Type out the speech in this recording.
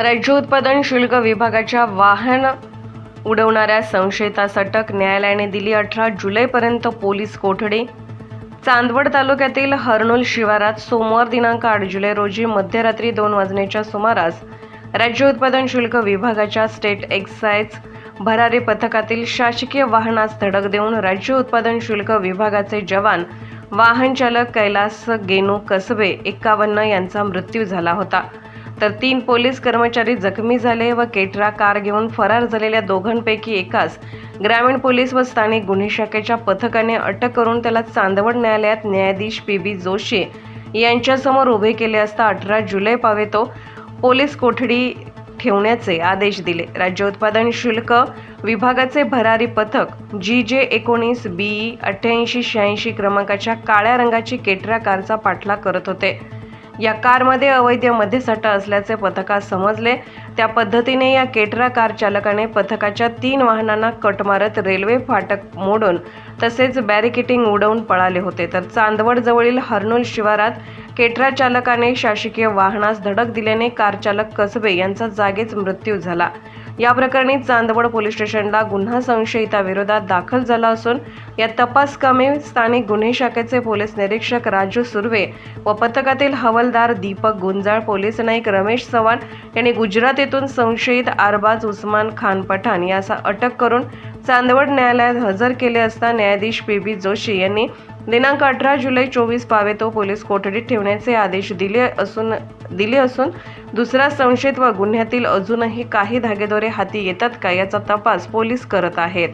राज्य उत्पादन शुल्क विभागाच्या वाहन उडवणाऱ्या संशयितास अटक न्यायालयाने दिली अठरा जुलैपर्यंत पोलीस कोठडी. चांदवड तालुक्यातील हर्नोल शिवारात सोमवार दिनांक आठ जुलै रोजी मध्यरात्री दोन वाजण्याच्या सुमारास राज्य उत्पादन शुल्क विभागाच्या स्टेट एक्साईज भरारी पथकातील शासकीय वाहनास धडक देऊन राज्य उत्पादन शुल्क विभागाचे जवान वाहन चालक कैलास गेनू कसबे एक्कावन्न यांचा मृत्यू झाला होता. तर तीन पोलीस कर्मचारी जखमी झाले व केटरा कार घेऊन फरार झालेल्या दोघांपैकी एकास ग्रामीण पोलीस व स्थानिक गुन्हे शाखेच्या पथकाने अटक करून त्याला चांदवड न्यायालयात न्यायाधीश पी बी जोशी यांच्यासमोर उभे केले असता अठरा जुलै पावेतो पोलीस कोठडी ठेवण्याचे आदेश दिले. राज्य उत्पादन शुल्क विभागाचे भरारी पथक जी जे एकोणीस बी अठ्ठ्याऐंशी शहाऐंशी क्रमांकाच्या काळ्या रंगाची केटरा कारचा पाठलाग करत होते. या कारमध्ये अवैध मध्यसाठा असल्याचे पथकास समजले. त्या पद्धतीने या केटरा कार चालकाने पथकाच्या तीन वाहनांना कट मारत रेल्वे फाटक मोडून तसेच बॅरिकेटिंग उडवून पळाले होते. तर चांदवडजवळील हर्नोल शिवारात केटरा चालकाने शासकीय वाहनास धडक दिल्याने कार चालक कसबे यांचा जागीच मृत्यू झाला. या प्रकरणी चांदवड पोलीस स्टेशनला गुन्हा संशयिताविरोधात दाखल झाला असून या तपास कामे स्थानिक गुन्हे शाखेचे पोलीस निरीक्षक राजू सुर्वे व पथकातील हवालदार दीपक गुंजाळ पोलीस नाईक रमेश चव्हाण यांनी गुजरात येथून संशयित आरबाज उस्मान खान पठाण याचा अटक करून चांदवड न्यायालयात हजर केले असता न्यायाधीश पी बी जोशी यांनी दिनांक अठरा जुलै चोवीस पावेतो पोलीस कोठडीत ठेवण्याचे आदेश दिले असून दिले असून दुसरा संशयित व गुन्ह्यातील अजूनही काही धागेदोरे हाती येतात का याचा तपास पोलीस करत आहेत.